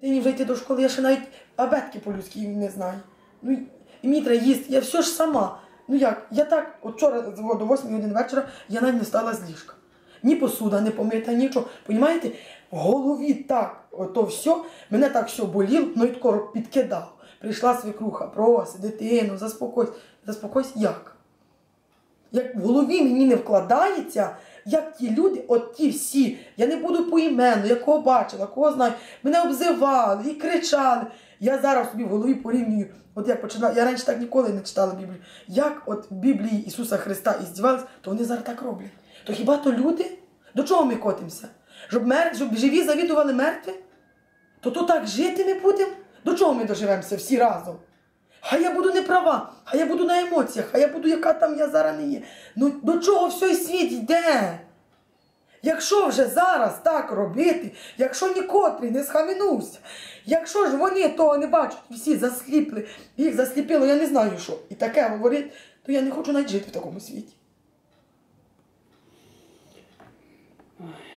Дитині вже йти до школи, я ще навіть абетки по-людськи не знаю. Ну, і мені їсти, я все ж сама. Ну як, я так, от вчора до 8 години вечора я навіть не стала з ліжка. Ні посуда не помита, нічого. Понімаєте? В голові так, ото все, мене так все боліло, ну і тако підкидав. Прийшла свекруха, просить, дитину, заспокойся. Заспокойся як? Як в голові мені не вкладається, як ті люди, от ті всі, я не буду по імену, я бачила, кого знаю, мене обзивали і кричали. Я зараз собі в голові порівнюю, от як починала, я раніше так ніколи не читала Біблію. Як от в Біблії Ісуса Христа і здівались, то вони зараз так роблять. То хіба то люди? До чого ми котимося? Щоб, мер... щоб живі завідували мертві? То то так жити ми будемо? До чого ми доживемося всі разом? Хай я буду не права, хай я буду на емоціях, хай я буду, яка там я зараз не є. Ну до чого все світ йде? Якщо вже зараз так робити, якщо нікотрі не схаменувся, якщо ж вони того не бачать, всі засліпли, їх засліпило, я не знаю що, і таке говорить, то я не хочу навіть жити в такому світі.